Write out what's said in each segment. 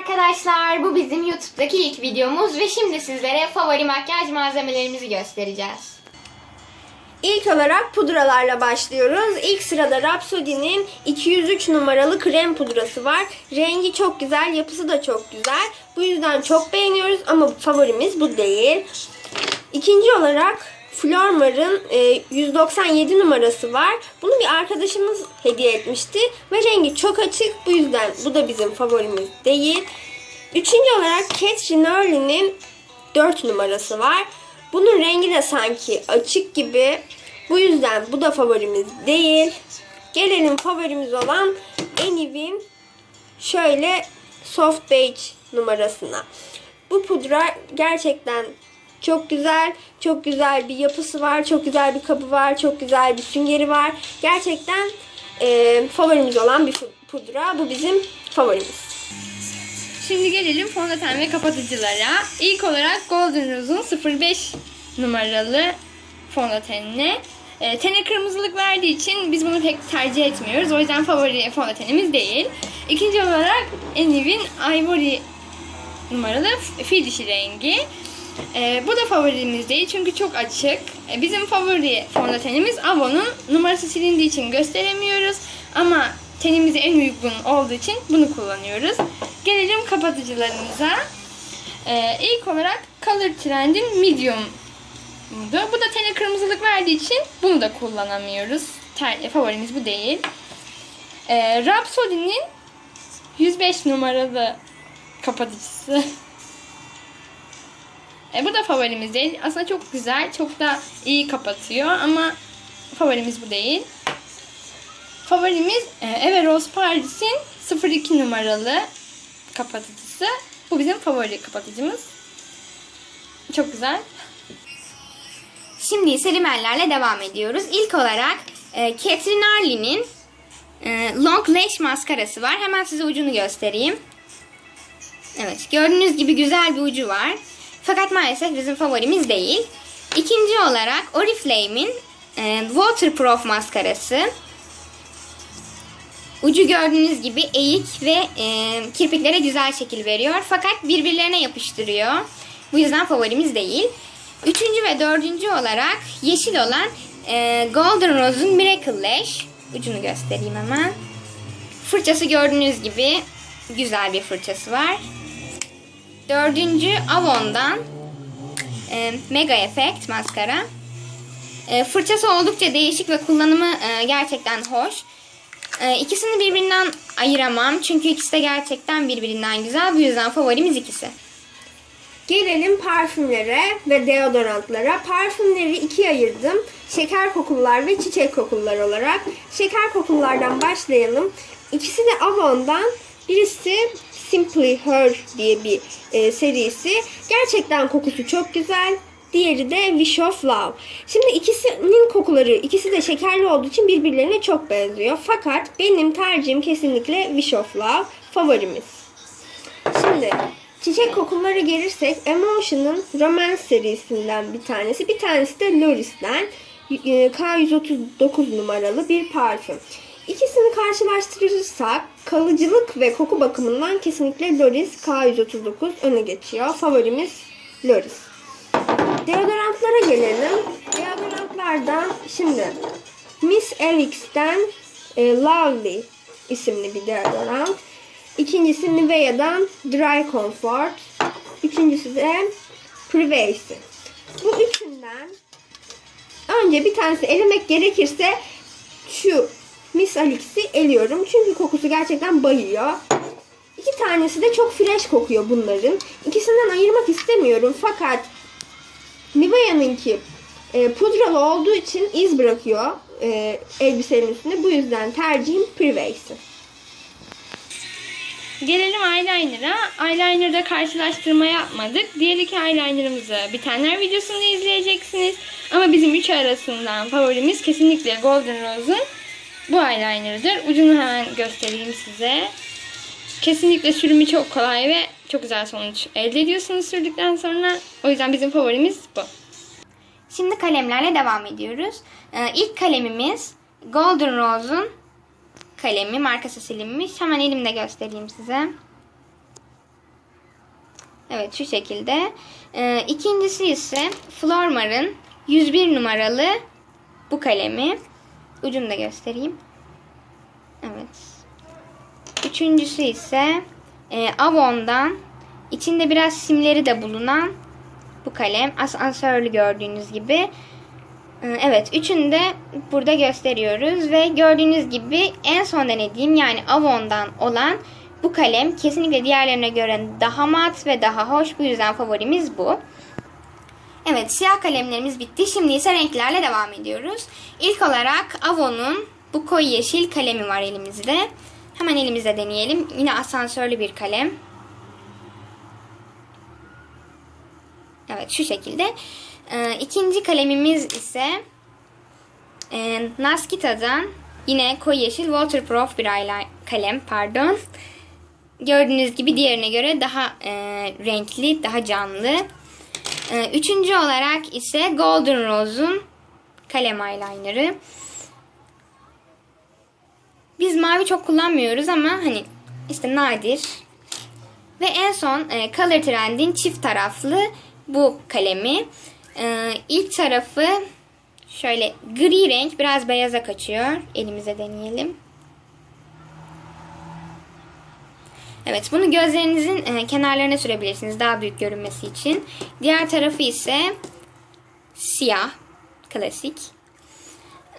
arkadaşlar, bu bizim YouTube'daki ilk videomuz ve şimdi sizlere favori makyaj malzemelerimizi göstereceğiz. İlk olarak pudralarla başlıyoruz. İlk sırada Rhapsody'nin 203 numaralı krem pudrası var. Rengi çok güzel, yapısı da çok güzel. Bu yüzden çok beğeniyoruz ama favorimiz bu değil. İkinci olarak Flormar'ın e, 197 numarası var. Bunu bir arkadaşımız hediye etmişti ve rengi çok açık. Bu yüzden bu da bizim favorimiz değil. Üçüncü olarak Catherine Early'nin 4 numarası var. Bunun rengi de sanki açık gibi. Bu yüzden bu da favorimiz değil. Gelelim favorimiz olan Enive'in şöyle soft beige numarasına. Bu pudra gerçekten çok güzel. Çok güzel bir yapısı var. Çok güzel bir kabı var. Çok güzel bir süngeri var. Gerçekten e, favorimiz olan bir pu- pudra. Bu bizim favorimiz. Şimdi gelelim fondöten ve kapatıcılara. İlk olarak Golden Rose'un 05 numaralı fondötenine. E, tene kırmızılık verdiği için biz bunu pek tercih etmiyoruz. O yüzden favori fondötenimiz değil. İkinci olarak Enive'in Ivory numaralı fil dişi rengi. E, bu da favorimiz değil çünkü çok açık. E, bizim favori fondötenimiz Avon'un numarası silindiği için gösteremiyoruz. Ama tenimize en uygun olduğu için bunu kullanıyoruz. Gelelim kapatıcılarımıza. E, ilk olarak Color Trend'in Medium Bu da tene kırmızılık verdiği için bunu da kullanamıyoruz. Ter- favorimiz bu değil. E, Rhapsody'nin 105 numaralı kapatıcısı. E, bu da favorimiz değil. Aslında çok güzel, çok da iyi kapatıyor ama favorimiz bu değil. Favorimiz e, Everose Paris'in 02 numaralı kapatıcısı. Bu bizim favori kapatıcımız. Çok güzel. Şimdi ise rimellerle devam ediyoruz. İlk olarak e, Catherine Arley'nin e, Long Lash maskarası var. Hemen size ucunu göstereyim. Evet, gördüğünüz gibi güzel bir ucu var. Fakat maalesef bizim favorimiz değil. İkinci olarak Oriflame'in e, Waterproof maskarası. Ucu gördüğünüz gibi eğik ve e, kirpiklere güzel şekil veriyor. Fakat birbirlerine yapıştırıyor. Bu yüzden favorimiz değil. Üçüncü ve dördüncü olarak yeşil olan e, Golden Rose'un Miracle Lash. Ucunu göstereyim hemen. Fırçası gördüğünüz gibi güzel bir fırçası var. Dördüncü Avon'dan e, Mega Effect maskara. E, fırçası oldukça değişik ve kullanımı e, gerçekten hoş. E, ikisini birbirinden ayıramam. Çünkü ikisi de gerçekten birbirinden güzel. Bu yüzden favorimiz ikisi. Gelelim parfümlere ve deodorantlara. Parfümleri ikiye ayırdım. Şeker kokular ve çiçek kokular olarak. Şeker kokulardan başlayalım. İkisi de Avon'dan. Birisi Simply Her diye bir e, serisi. Gerçekten kokusu çok güzel. Diğeri de Wish of Love. Şimdi ikisinin kokuları, ikisi de şekerli olduğu için birbirlerine çok benziyor. Fakat benim tercihim kesinlikle Wish of Love favorimiz. Şimdi çiçek kokuları gelirsek Emotion'ın Romance serisinden bir tanesi. Bir tanesi de Loris'ten e, K139 numaralı bir parfüm. İkisini karşılaştırırsak kalıcılık ve koku bakımından kesinlikle Loris K139 öne geçiyor. Favorimiz Loris. Deodorantlara gelelim. Deodorantlardan şimdi Miss Alix'ten e, Lovely isimli bir deodorant. İkincisi Nivea'dan Dry Comfort. Üçüncüsü de Privacy. Bu üçünden önce bir tanesi elemek gerekirse şu Miss Alix'i eliyorum. Çünkü kokusu gerçekten bayıyor. İki tanesi de çok fresh kokuyor bunların. İkisinden ayırmak istemiyorum fakat Nivea'nınki e, pudralı olduğu için iz bırakıyor e, elbisenin üstünde. Bu yüzden tercihim Privacy. Gelelim eyeliner'a. Eyeliner'da karşılaştırma yapmadık. Diğer iki eyeliner'ımızı bitenler videosunda izleyeceksiniz. Ama bizim üç arasından favorimiz kesinlikle Golden Rose'un bu eyeliner'dır. Ucunu hemen göstereyim size. Kesinlikle sürümü çok kolay ve çok güzel sonuç elde ediyorsunuz sürdükten sonra. O yüzden bizim favorimiz bu. Şimdi kalemlerle devam ediyoruz. Ee, ilk kalemimiz Golden Rose'un kalemi. Markası silinmiş. Hemen elimde göstereyim size. Evet şu şekilde. Ee, ikincisi ise Flormar'ın 101 numaralı bu kalemi. Ucunu da göstereyim. Evet. Üçüncüsü ise e, Avon'dan içinde biraz simleri de bulunan bu kalem. Asansörlü gördüğünüz gibi. Ee, Evet, üçünü de burada gösteriyoruz ve gördüğünüz gibi en son denediğim yani Avon'dan olan bu kalem kesinlikle diğerlerine göre daha mat ve daha hoş. Bu yüzden favorimiz bu. Evet, siyah kalemlerimiz bitti. Şimdi ise renklerle devam ediyoruz. İlk olarak Avon'un bu koyu yeşil kalemi var elimizde. Hemen elimizde deneyelim. Yine asansörlü bir kalem. Evet şu şekilde. Ee, ikinci kalemimiz ise e, Naskita'dan yine koyu yeşil waterproof bir kalem pardon. Gördüğünüz gibi diğerine göre daha e, renkli, daha canlı. E, üçüncü olarak ise Golden Rose'un kalem eyelinerı. Biz mavi çok kullanmıyoruz ama hani işte nadir. Ve en son e, Color Trend'in çift taraflı bu kalemi. E, ilk tarafı şöyle gri renk biraz beyaza kaçıyor. Elimize deneyelim. Evet bunu gözlerinizin e, kenarlarına sürebilirsiniz daha büyük görünmesi için. Diğer tarafı ise siyah. Klasik.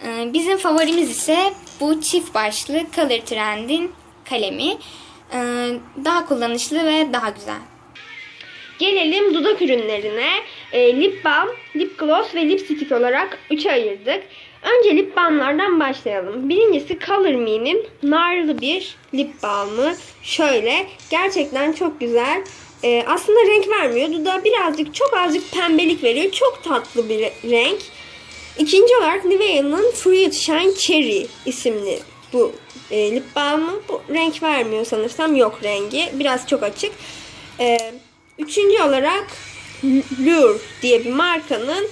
E, bizim favorimiz ise bu çift başlı Color Trend'in kalemi. E, daha kullanışlı ve daha güzel. Gelelim dudak ürünlerine. Lip balm, lip gloss ve lipstick olarak 3'e ayırdık. Önce lip balmlardan başlayalım. Birincisi Color Me'nin narlı bir lip balmı. Şöyle gerçekten çok güzel. E, aslında renk vermiyor. Dudağa birazcık çok azıcık pembelik veriyor. Çok tatlı bir renk. İkinci olarak Nivea'nın Fruit Shine Cherry isimli bu e, lip balmı. Bu renk vermiyor sanırsam. Yok rengi. Biraz çok açık. E, üçüncü olarak Lure diye bir markanın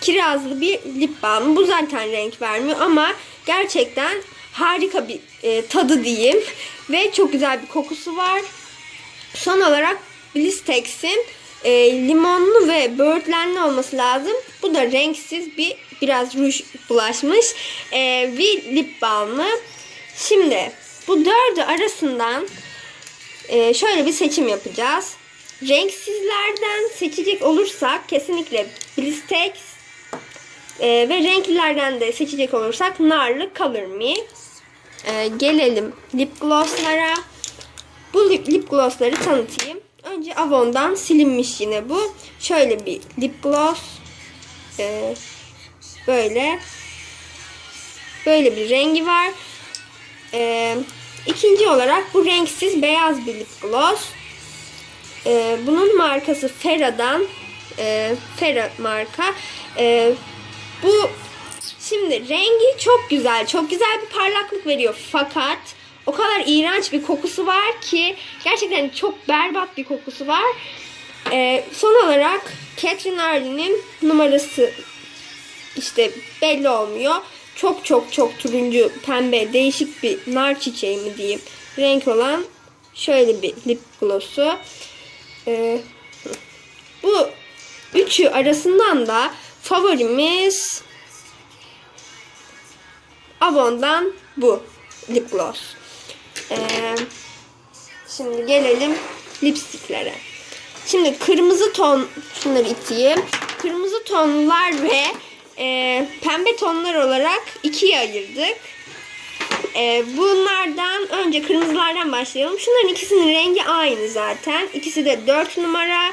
kirazlı bir lip balmı. Bu zaten renk vermiyor ama gerçekten harika bir e, tadı diyeyim. Ve çok güzel bir kokusu var. Son olarak Blistex'in e, limonlu ve böğürtlenli olması lazım. Bu da renksiz bir biraz ruj bulaşmış e, bir lip balmı. Şimdi bu dördü arasından e, şöyle bir seçim yapacağız. Renksizlerden seçecek olursak kesinlikle Blistex e, ve renklilerden de seçecek olursak narlı Color Me. E, gelelim lip glosslara. Bu lip, lip glossları tanıtayım. Önce Avon'dan silinmiş yine bu. Şöyle bir lip gloss. E, böyle. Böyle bir rengi var. E, ikinci olarak bu renksiz beyaz bir lip gloss. E, bunun markası Ferra'dan. E, Ferra marka. E, bu şimdi rengi çok güzel. Çok güzel bir parlaklık veriyor. Fakat o kadar iğrenç bir kokusu var ki gerçekten çok berbat bir kokusu var. Ee, son olarak Catherine Arden'in numarası işte belli olmuyor. Çok çok çok turuncu, pembe, değişik bir nar çiçeği mi diyeyim renk olan şöyle bir lip gloss'u. Ee, bu üçü arasından da favorimiz Avon'dan bu lip gloss. Ee, şimdi gelelim lipsticklere. Şimdi kırmızı ton şunları iteyim. Kırmızı tonlar ve e, pembe tonlar olarak ikiye ayırdık. E, bunlardan önce kırmızılardan başlayalım. Şunların ikisinin rengi aynı zaten. İkisi de 4 numara.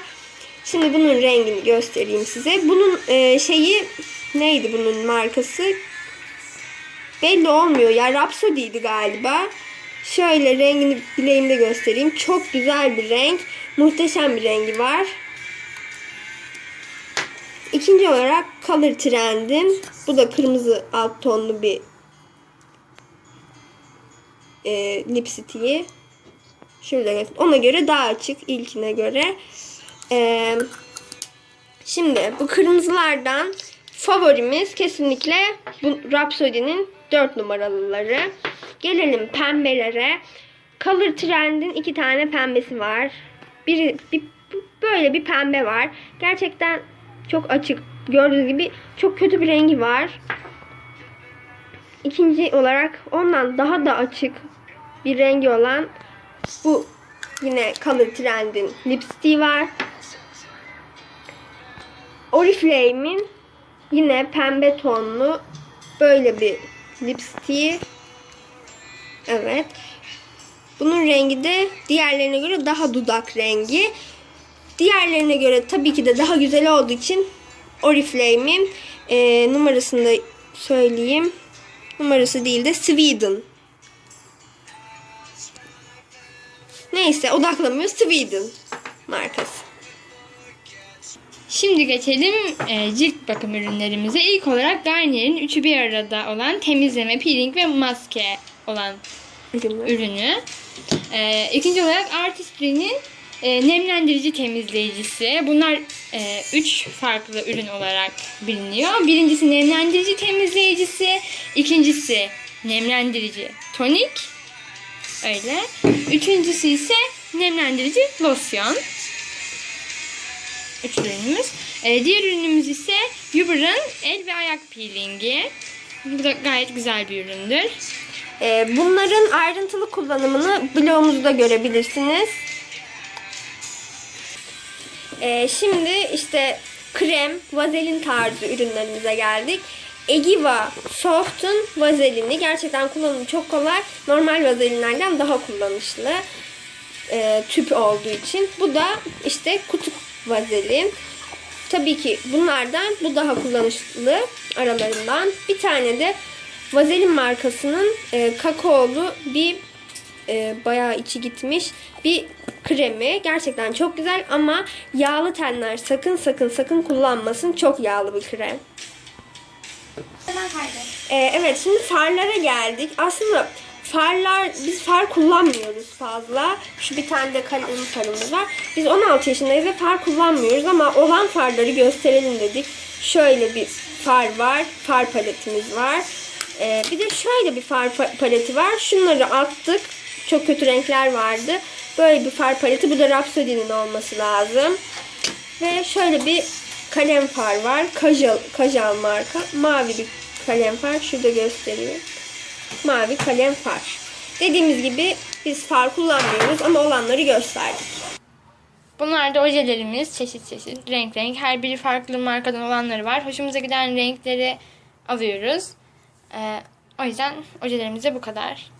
Şimdi bunun rengini göstereyim size. Bunun e, şeyi neydi bunun markası? Belli olmuyor. Ya Rhapsody'ydi galiba. Şöyle rengini bileğimde göstereyim. Çok güzel bir renk. Muhteşem bir rengi var. İkinci olarak Color Trend'in bu da kırmızı alt tonlu bir e, lipstick'i. Şöyle ona göre daha açık ilkine göre. E, şimdi bu kırmızılardan favorimiz kesinlikle bu Rhapsody'nin 4 numaralıları. Gelelim pembelere. Color Trend'in iki tane pembesi var. Biri bir, böyle bir pembe var. Gerçekten çok açık. Gördüğünüz gibi çok kötü bir rengi var. İkinci olarak ondan daha da açık bir rengi olan bu yine Color Trend'in lipstiği var. Oriflame'in yine pembe tonlu böyle bir lipstiği. Evet. Bunun rengi de diğerlerine göre daha dudak rengi. Diğerlerine göre tabii ki de daha güzel olduğu için Oriflame'in e, numarasını da söyleyeyim. Numarası değil de Sweden. Neyse odaklamıyor Sweden markası. Şimdi geçelim e, cilt bakım ürünlerimize. İlk olarak Garnier'in üçü bir arada olan temizleme, peeling ve maske olan Ürünler. ürünü. E, ikinci olarak Artistry'nin e, nemlendirici temizleyicisi. Bunlar e, üç farklı ürün olarak biliniyor. Birincisi nemlendirici temizleyicisi. ikincisi nemlendirici tonik. Öyle. Üçüncüsü ise nemlendirici losyon. Üç ürünümüz. E, diğer ürünümüz ise Uber'ın el ve ayak peelingi. Bu da gayet güzel bir üründür. Ee, bunların ayrıntılı kullanımını blogumuzda görebilirsiniz. Ee, şimdi işte krem, vazelin tarzı ürünlerimize geldik. Egiva Soft'un vazelini gerçekten kullanımı çok kolay. Normal vazelinlerden daha kullanışlı. Ee, tüp olduğu için. Bu da işte kutu vazelin. Tabii ki bunlardan bu daha kullanışlı aralarından. Bir tane de Vazelin markasının e, kakaolu bir e, bayağı içi gitmiş bir kremi. Gerçekten çok güzel ama yağlı tenler sakın sakın sakın kullanmasın. Çok yağlı bir krem. E, evet şimdi farlara geldik. Aslında farlar biz far kullanmıyoruz fazla. Şu bir tane de kalem farımız var. Biz 16 yaşındayız ve far kullanmıyoruz ama olan farları gösterelim dedik. Şöyle bir far var. Far paletimiz var. Ee, bir de şöyle bir far pa- paleti var. Şunları attık. Çok kötü renkler vardı. Böyle bir far paleti. Bu da Rhapsody'nin olması lazım. Ve şöyle bir kalem far var. Kajal, Kajal marka. Mavi bir kalem far. Şurada göstereyim. Mavi kalem far. Dediğimiz gibi biz far kullanmıyoruz ama olanları gösterdik. Bunlar da ojelerimiz çeşit çeşit renk renk. Her biri farklı markadan olanları var. Hoşumuza giden renkleri alıyoruz. Ee, o yüzden ojelerimiz de bu kadar.